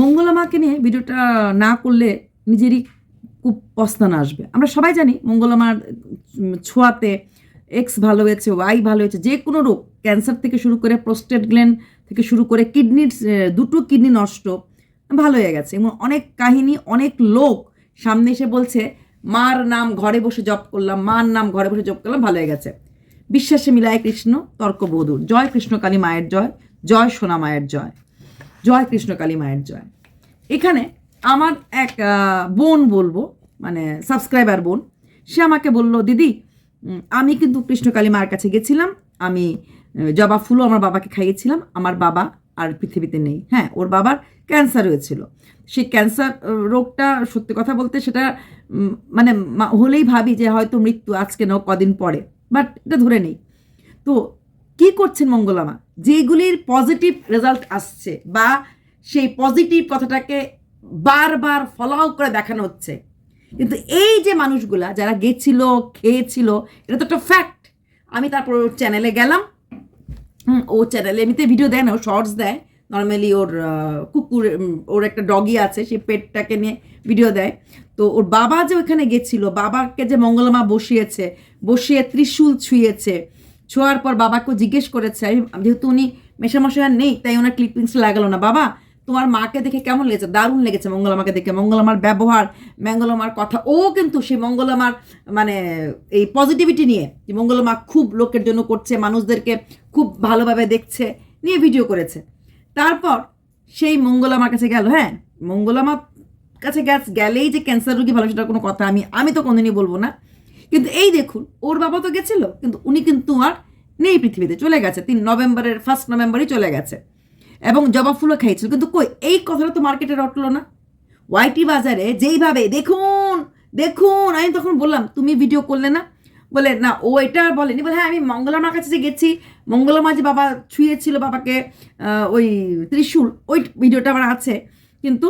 মঙ্গলা মাকে নিয়ে ভিডিওটা না করলে নিজেরই খুব পস্তানা আসবে। আমরা সবাই জানি মঙ্গলা মার ছোঁয়াতে এক্স ভালো হয়েছে ওয়াই ভালো হয়েছে, যে কোনো রোগ, ক্যান্সার থেকে শুরু করে প্রোস্টেট গ্ল্যান্ড থেকে শুরু করে কিডনির, দুটো কিডনি নষ্ট, ভালো হয়ে গেছে। এবং অনেক কাহিনী, অনেক লোক সামনে এসে বলছে, মার নাম ঘরে বসে জপ করলাম, মার নাম ঘরে বসে জপ করলাম, ভালো হয়ে গেছে। বিশ্বাসে মিলায় কৃষ্ণ তর্ক বধুর জয় কৃষ্ণ কালী মায়ের জয় জয় সোনা মায়ের জয়। জয় কৃষ্ণ কালী মায়ের জয়। এখানে আমার এক বোন বলব মানে সাবস্ক্রাইবার বোন, সে আমাকে বলল, দিদি আমি কিন্তু কৃষ্ণকালী মায়ের কাছে গেছিলাম, আমি জবা ফুলও আমার বাবাকে খাইয়েছিলাম, আমার বাবা আর পৃথিবীতে নেই। হ্যাঁ ওর বাবার ক্যান্সার হয়েছিল। সেই ক্যান্সার রোগটা সত্যি কথা বলতে সেটা মানে হলেই ভাবি যে হয়তো মৃত্যু আজকে নাও কদিন পরে বাট এটা ধরে নেই। তো করছেন মঙ্গলামা, যেগুলির পজিটিভ রেজাল্ট আসছে বা সেই পজিটিভ কথাটাকে বারবার ফলাও করে দেখানো হচ্ছে। কিন্তু এই যে মানুষগুলা, যারা গেছিল, খেয়েছিল, এটা তো একটা ফ্যাক্ট আমি তারপর ওর চ্যানেলে গেলাম। ও চ্যানেলে এমনিতে ভিডিও দেয় না, ও শর্টস দেয়। নর্মালি ওর কুকুর ওর একটা ডগি আছে সেই পেটটাকে নিয়ে ভিডিও দেয়। তো ওর বাবা যে ওখানে গেছিল, বাবাকে যে মঙ্গলমা বসিয়েছে, বসিয়ে ত্রিশূল ছুঁয়েছে ছোঁয়ার পর বাবাকে জিজ্ঞেস করেছে, আমি, যেহেতু উনি মেশামশাই আর নেই, তাই ওনার ক্লিপিংস লাগালো না। বাবা, তোমার মাকে দেখে কেমন লেগেছে? দারুণ লেগেছে মঙ্গলমাকে দেখে। মঙ্গলমার ব্যবহার, মঙ্গলমার কথা, ও কিন্তু সেই মঙ্গলমার মানে এই পজিটিভিটি নিয়ে, যে মঙ্গলমা খুব লোকের জন্য করছে, মানুষদেরকে খুব ভালোভাবে দেখছে, নিয়ে ভিডিও করেছে। তারপর সেই মঙ্গলামার কাছে গেল হ্যাঁ মঙ্গলামার কাছে গ্যাস গেলেই যে ক্যান্সার রোগী ভালো, সেটার কোনো কথা আমি আমি তো কোনোদিনই বলব না। কিন্তু এই দেখুন, ওর বাবা তো গেছিল, কিন্তু উনি কিন্তু আর নেই পৃথিবীতে, চলে গেছে। তিন নভেম্বরের ফার্স্ট নভেম্বরই চলে গেছে। এবং জবা ফুলও খাইছিল কিন্তু কই, এই কথাটা তো মার্কেটে রটলো না। ওয়াইটি বাজারে যেইভাবে, দেখুন দেখুন, আমি তখন বললাম, তুমি ভিডিও করলে না? বলে, না, ও এটা বলেনি। বলে হ্যাঁ আমি মঙ্গলামার কাছে যে গেছি মঙ্গলামা যে বাবা ছুঁয়েছিল বাবাকে ওই ত্রিশূল, ওই ভিডিওটা আমার আছে। কিন্তু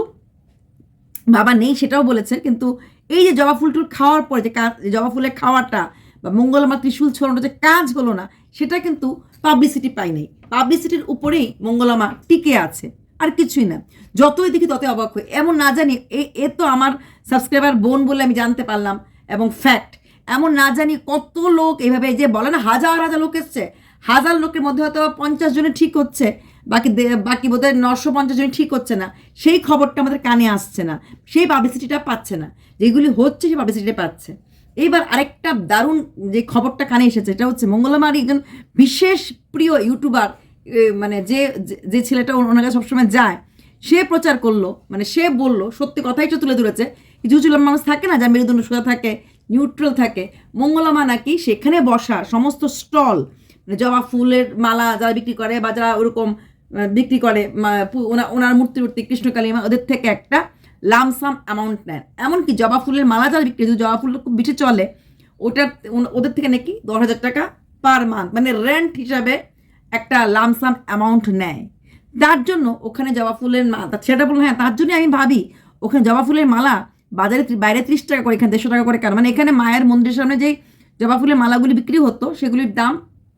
বাবা নেই সেটাও বলেছে, কিন্তু এই যে জবা ফুলটুল খাওয়ার পরে যে কাজ জবা ফুলের খাওয়াটা বা মঙ্গলমা ত্রিশূল ছড়ানো যে কাজ হলো না, সেটা কিন্তু পাবলিসিটি পাই নাই। পাবলিসিটির উপরেই মঙ্গলমা টিকে আছে, আর কিছুই না। যতই দেখি ততই অবাক হই। এমন না জানি, এ এ তো আমার সাবস্ক্রাইবার বোন বলে আমি জানতে পারলাম, এবং ফ্যাক্ট এমন না জানি কত লোক এইভাবে যে বলে না, হাজার হাজার লোক এসছে। হাজার লোকের মধ্যে হয়তো পঞ্চাশ জনে ঠিক হচ্ছে। বাকি বাকি বোধহয় নশো পঞ্চাশ জন ঠিক হচ্ছে না। সেই খবরটা আমাদের কানে আসছে না। সেই পাবলিসিটিটা পাচ্ছে না। যেগুলি হচ্ছে সেই পাবলিসিটিটা পাচ্ছে। এইবার আরেকটা দারুণ যে খবরটা কানে এসেছে এটা হচ্ছে মঙ্গলমার একজন বিশেষ প্রিয় ইউটিউবার মানে যে, যে- ছেলেটা ওনার কাছে সবসময় যায়, সে প্রচার করল মানে সে বলল, সত্যি কথাই তো তুলে ধরেছে কিছু কিছু মানুষ থাকে না যা মেরুদণ্ড সোজা থাকে নিউট্রাল থাকে, মঙ্গলমা নাকি সেখানে বসা, সমস্ত স্টল মানে জবা ফুলের মালা যারা বিক্রি করে বা যারা ওরকম বিক্রি করে ওনার মূর্তি মূর্তি কৃষ্ণকালী মা, ওদের থেকে একটা লামসাম অ্যামাউন্ট নেন। এমনকি জবা ফুলের মালা যারা বিক্রি, যদি জবা ফুল খুব বেশি চলে, ওটার ওদের থেকে নাকি দশ হাজার টাকা পার মান্থ মানে রেন্ট হিসাবে একটা লামসাম অ্যামাউন্ট নেয়। তার জন্য ওখানে জবা ফুলের মালা সেটা বললাম হ্যাঁ তার জন্যই আমি ভাবি, ওখানে জবা ফুলের মালা বাজারে বাইরে ত্রিশ টাকা করে, এখানে দেড়শো টাকা করে কেন? মানে এখানে মায়ের মন্দিরের সামনে যেই জবা ফুলের মালাগুলি বিক্রি হতো, সেগুলির দাম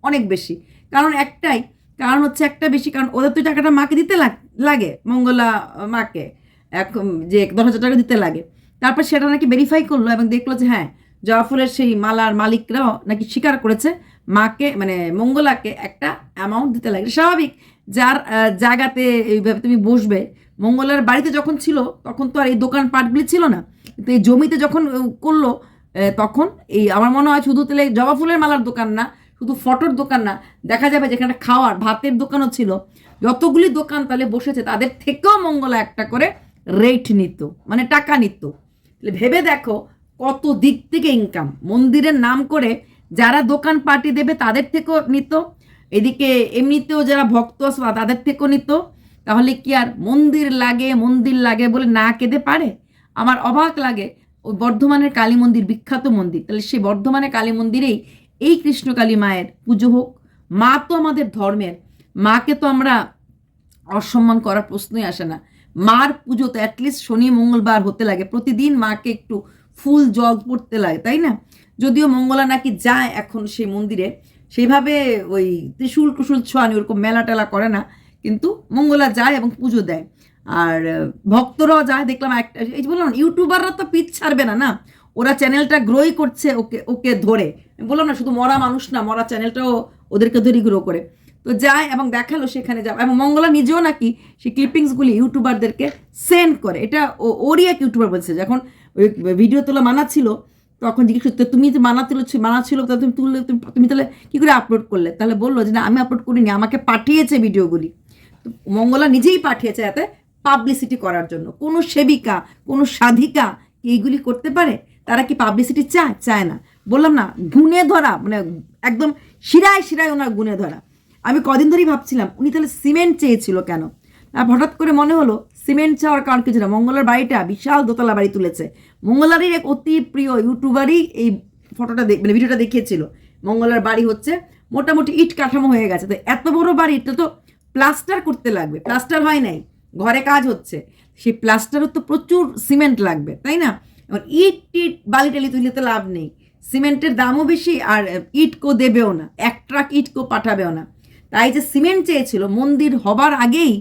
অনেক বেশি। কারণ একটাই কারণ হচ্ছে একটা বেশি, কারণ ওদের তো টাকাটা মাকে দিতে লাগ- মঙ্গলা মাকে। এখন যে দশ হাজার টাকা দিতে লাগে। তারপর সেটা নাকি ভেরিফাই করল এবং দেখল যে হ্যাঁ জবা সেই মালার মালিকরাও নাকি স্বীকার করেছে মাকে মানে মঙ্গলাকে একটা অ্যামাউন্ট দিতে লাগে। স্বাভাবিক, যার জায়গাতে এইভাবে তুমি বসবে, মঙ্গলার বাড়িতে যখন ছিল, তখন তো আর এই দোকান পাটগুলি ছিল না। কিন্তু এই জমিতে যখন করল তখন এই, আমার মনে হয় শুধু তাহলে জবা ফুলের মালার দোকান না শুধু ফটোর দোকান না, দেখা যাবে যেখানে খাওয়ার, ভাতের দোকানও ছিল। যতগুলি দোকান তাহলে বসেছে, তাদের থেকেও মঙ্গলা একটা করে রেট নিত মানে টাকা নিত। ভেবে দেখো কত দিক থেকে ইনকাম মন্দিরের নাম করে যারা দোকান পার্টি দেবে, তাদের থেকেও নিত। এদিকে এমনিতেও যারা ভক্ত আছে তাদের থেকেও নিত। তাহলে কি আর, মন্দির লাগে মন্দির লাগে বলে না কেঁদে পারে? আমার অবাক লাগে, ওই বর্ধমানের কালী মন্দির, বিখ্যাত মন্দির। তাহলে সেই বর্ধমানের কালী মন্দিরেই এই কৃষ্ণকালী মায়ের পুজো হোক, মা তো আমাদের ধর্মের, মাকে তো আমরা অসম্মান করার প্রশ্নই আসে না। মার পুজো তো অ্যাটলিস্ট শনি, মঙ্গলবার হতে লাগে, প্রতিদিন মাকে একটু ফুল জল পড়তে লাগে, তাই না? যদিও মঙ্গলা নাকি যায় এখন সেই মন্দিরে, সেইভাবে ওই ত্রিশূল টুসুল ছোঁয়ানি ওরকম মেলা টেলা করে না, কিন্তু মঙ্গলা যায় এবং পুজো দেয়। আর ভক্তরাও যায়, দেখলাম একটা, এই বললাম ইউটিউবাররা তো পিচ ছাড়বে না না? ওরা চ্যানেলটা গ্রোই করছে ওকে ওকে ধরে। বললাম না, শুধু মরা মানুষ না, মরা চ্যানেলটাও ওদেরকে ধরেই গ্রো করে। তো যায় এবং দেখাল সেখানে যা এবং মঙ্গলা নিজেও নাকি সেই ক্লিপিংসগুলি ইউটিউবারদেরকে সেন্ড করে। এটা ও- ওরই এক ইউটিউবার বলছে, যখন ওই ভিডিও তোলা মানা ছিল, তখন জিজ্ঞেস করতে তুমি যে মানা তুলো মানা ছিল, তা তুমি তুললে, তুমি তাহলে কী করে আপলোড করলে? তাহলে বলল যে, না, আমি আপলোড করিনি, আমাকে পাঠিয়েছে ভিডিওগুলি তো মঙ্গলা নিজেই পাঠিয়েছে এতে পাবলিসিটি করার জন্য। কোনো সেবিকা, কোনো সাধিকা এইগুলি করতে পারে? তারা কি পাবলিসিটি চায়? চায় না। বললাম না, গুনে ধরা মানে একদম শিরায় শিরায় ওনার গুনে ধরা। আমি কদিন ধরেই ভাবছিলাম, উনি তাহলে সিমেন্ট চেয়েছিল কেন? আর হঠাৎ করে মনে হলো, সিমেন্ট চাওয়ার কারণ কিছু না মঙ্গলার বাড়িটা বিশাল দোতলা বাড়ি তুলেছে। মঙ্গলারই এক অতি প্রিয় ইউটিউবারই এই ফটোটা মানে ভিডিওটা দেখিয়েছিল। মঙ্গলার বাড়ি হচ্ছে মোটামুটি ইট কাঠামো হয়ে গেছে। তো এত বড় বাড়ি, এটা তো প্লাস্টার করতে লাগবে। প্লাস্টার হয় নাই, ঘরে কাজ হচ্ছে। সেই প্লাস্টারও তো প্রচুর সিমেন্ট লাগবে, তাই না? এবার ইট টিট বালি টালি তুলে তো লাভ নেই। সিমেন্টের দামও বেশি আর ইট কো দেবেও না। এক ট্রাক ইট কো পাঠাবেও না। তাই যে সিমেন্ট চেয়েছিল, মন্দির হবার আগেই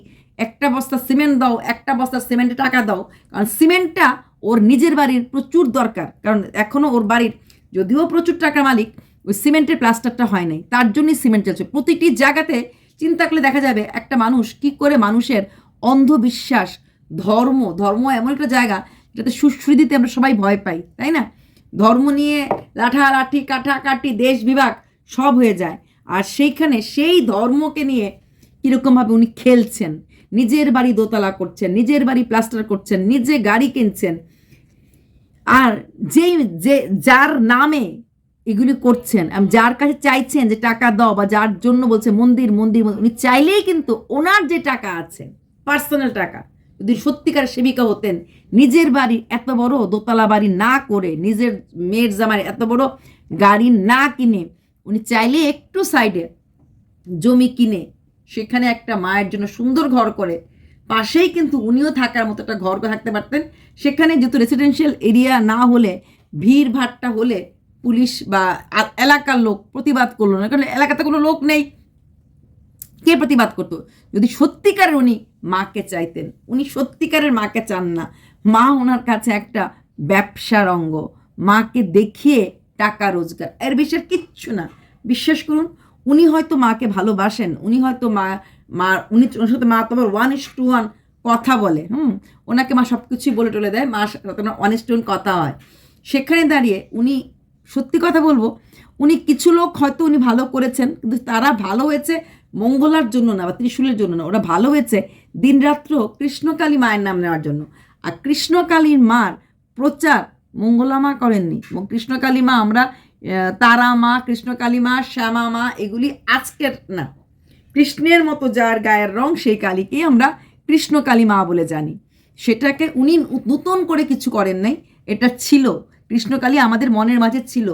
একটা বস্তা সিমেন্ট দাও, একটা বস্তা সিমেন্টে টাকা দাও। কারণ সিমেন্টটা ওর নিজের বাড়ির প্রচুর দরকার। কারণ এখনও ওর বাড়ির যদিও প্রচুর টাকা মালিক, ওই সিমেন্টের প্লাস্টারটা হয় নাই। তার জন্যই সিমেন্ট চলছে। প্রতিটি জায়গাতে চিন্তা করলে দেখা যাবে একটা মানুষ কি করে মানুষের অন্ধবিশ্বাস, ধর্ম ধর্ম এমন একটা জায়গা যেটাতে সুশ্রী দিতে আমরা সবাই ভয় পাই তাই না? ধর্ম নিয়ে লাঠা লাঠালাঠি কাঠাকাটি দেশ বিভাগ সব হয়ে যায়। আর সেইখানে সেই ধর্মকে নিয়ে কীরকমভাবে উনি খেলছেন নিজের বাড়ি দোতলা করছেন নিজের বাড়ি প্লাস্টার করছেন নিজে গাড়ি কিনছেন আর যেই যে যার নামে এগুলি করছেন যার কাছে চাইছেন যে টাকা দাও বা যার জন্য বলছে মন্দির মন্দির, উনি চাইলেই কিন্তু ওনার যে টাকা আছে পার্সোনাল টাকা যদি সত্যিকার সেবিকা হতেন, নিজের বাড়ি এত বড়, দোতলা বাড়ি না করে, নিজের মেয়ের জামার এত বড়, গাড়ি না কিনে, উনি চাইলে একটু সাইডে জমি কিনে, সেখানে একটা মায়ের জন্য সুন্দর ঘর করে, পাশেই কিন্তু উনিও থাকার মতো একটা ঘর থাকতে পারতেন। সেখানে যেহেতু রেসিডেন্সিয়াল এরিয়া না হলে, ভিড় ভাট্টা হলে পুলিশ বা এলাকার লোক প্রতিবাদ করল না, কারণ এলাকাতে কোনো লোক নেই। কে প্রতিবাদ করতো? যদি সত্যিকারের উনি মাকে চাইতেন, উনি সত্যিকারের মাকে চান না। মা ওনার কাছে একটা ব্যবসার অঙ্গ। মাকে দেখিয়ে টাকা রোজগার। এর বিষয়ের কিচ্ছু না। বিশ্বাস করুন, উনি হয়তো মাকে ভালোবাসেন, উনি হয়তো মা মা, উনি ওনার সাথে মা তোমার ওয়ান ইস টু ওয়ান কথা বলে, হুম? ওনাকে মা সব কিছুই বলে টলে দেয়, মা ওনার ওয়ান ইস টু ওয়ান কথা হয়। সেখানে দাঁড়িয়ে উনি সত্যি কথা বলব, উনি কিছু লোক হয়তো উনি ভালো করেছেন, কিন্তু তারা ভালো হয়েছে মঙ্গলার জন্য না বা ত্রিশূলের জন্য না, ওরা ভালো হয়েছে দিনরাত্র কৃষ্ণকালী মায়ের নাম নেওয়ার জন্য। আর কৃষ্ণকালীর মার প্রচার মঙ্গলা মা করেননি। কৃষ্ণকালী মা আমরা তারা মা, কৃষ্ণকালী মা, শ্যামা মা, এগুলি আজকের না। কৃষ্ণের মতো যার গায়ের রং, সেই কালীকেই আমরা কৃষ্ণকালী মা বলে জানি। সেটাকে উনি নূতন করে কিছু করেন নাই। এটা ছিল, কৃষ্ণকালী আমাদের মনের মাঝে ছিল।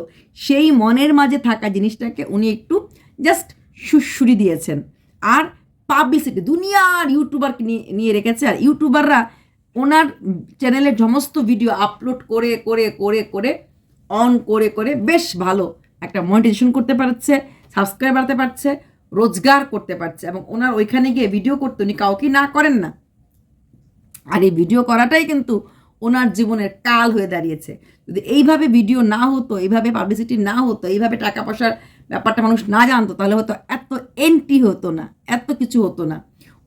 সেই মনের মাঝে থাকা জিনিসটাকে উনি একটু জাস্ট সুশ্রুরি দিয়েছেন। আর পাবলিসিটি দুনিয়ার ইউটিউবারকে নিয়ে রেখেছে। আর ইউটিউবাররা ওনার চ্যানেলের সমস্ত ভিডিও আপলোড করে করে করে করে অন করে করে বেশ ভালো একটা মনিটাইজেশন করতে পারছে সাবস্ক্রাইব বাড়াতে পারছে, রোজগার করতে পারছে এবং ওনার ওইখানে গিয়ে ভিডিও করতে উনি কাউকে না করেন না। আর এই ভিডিও করাটাই কিন্তু ওনার জীবনের কাল হয়ে দাঁড়িয়েছে। যদি এইভাবে ভিডিও না হতো, এইভাবে পাবলিসিটি না হতো, এইভাবে টাকা পয়সার ব্যাপারটা মানুষ না জানতো, তাহলে হয়তো এত এন্ট্রি হতো না, এত কিছু হতো না।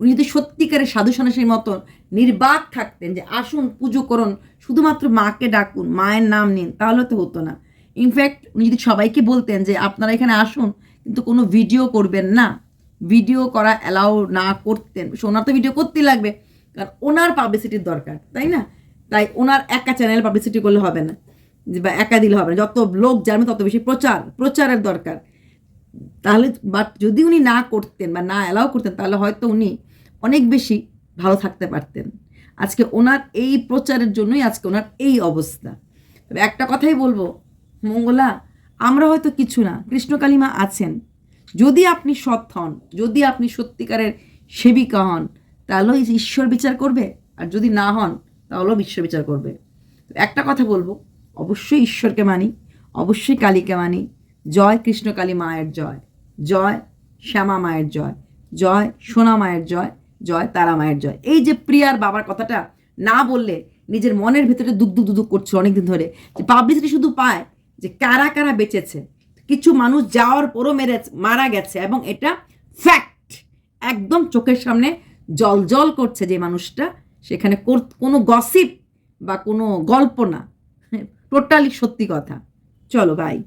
উনি যদি সত্যিকারের সাধু সন্ন্যাসীর মতন নির্বাক থাকতেন যে, আসুন, পুজো করুন, শুধুমাত্র মাকে ডাকুন, মায়ের নাম নিন তাহলে তো হতো না। ইনফ্যাক্ট উনি যদি সবাইকে বলতেন যে, আপনারা এখানে আসুন, কিন্তু কোনো ভিডিও করবেন না ভিডিও করা অ্যালাউ না করতেন ওনার তো ভিডিও করতেই লাগবে, কারণ ওনার পাবলিসিটির দরকার, তাই না? তাই ওনার একা চ্যানেল পাবলিসিটি করলে হবে না বা একা দিলে হবে না। যত লোক জানবে তত বেশি প্রচার, প্রচারের দরকার। তাহলে বাট যদি উনি না করতেন বা না অ্যালাউ করতেন, তাহলে হয়তো উনি অনেক বেশি ভালো থাকতে পারতেন। আজকে ওনার এই প্রচারের জন্যই আজকে ওনার এই অবস্থা। তবে একটা কথাই বলব, মঙ্গলা, আমরা হয়তো কিছু না কৃষ্ণকালীমা আছেন। যদি আপনি সৎ হন, যদি আপনি সত্যিকারের সেবিকা হন, তাহলেও ঈশ্বর বিচার করবে, আর যদি না হন, তাহলেও বিশ্ব বিচার করবে। একটা কথা বলব, অবশ্যই ঈশ্বরকে মানি, অবশ্যই কালীকে মানি জয় কৃষ্ণকালী মায়ের জয় জয় শ্যামা মায়ের জয় জয় সোনা মায়ের জয় জয় তারা মায়ের জয়। এই যে প্রিয়ার বাবার কথাটা না বললে নিজের মনের ভেতরে দুঃখ দুঃখ করছিল অনেকদিন ধরে, যে পাবলিসিটি শুধু পায় যে কারা কারা বেঁচেছে। কিছু মানুষ যাওয়ার পরও মেরে, মারা গেছে এবং এটা ফ্যাক্ট একদম চোখের সামনে জল জল করছে যে মানুষটা, সেখানে কোনো গসিপ বা কোনো গল্প না। টোটালি সত্যি কথা। চলো বাই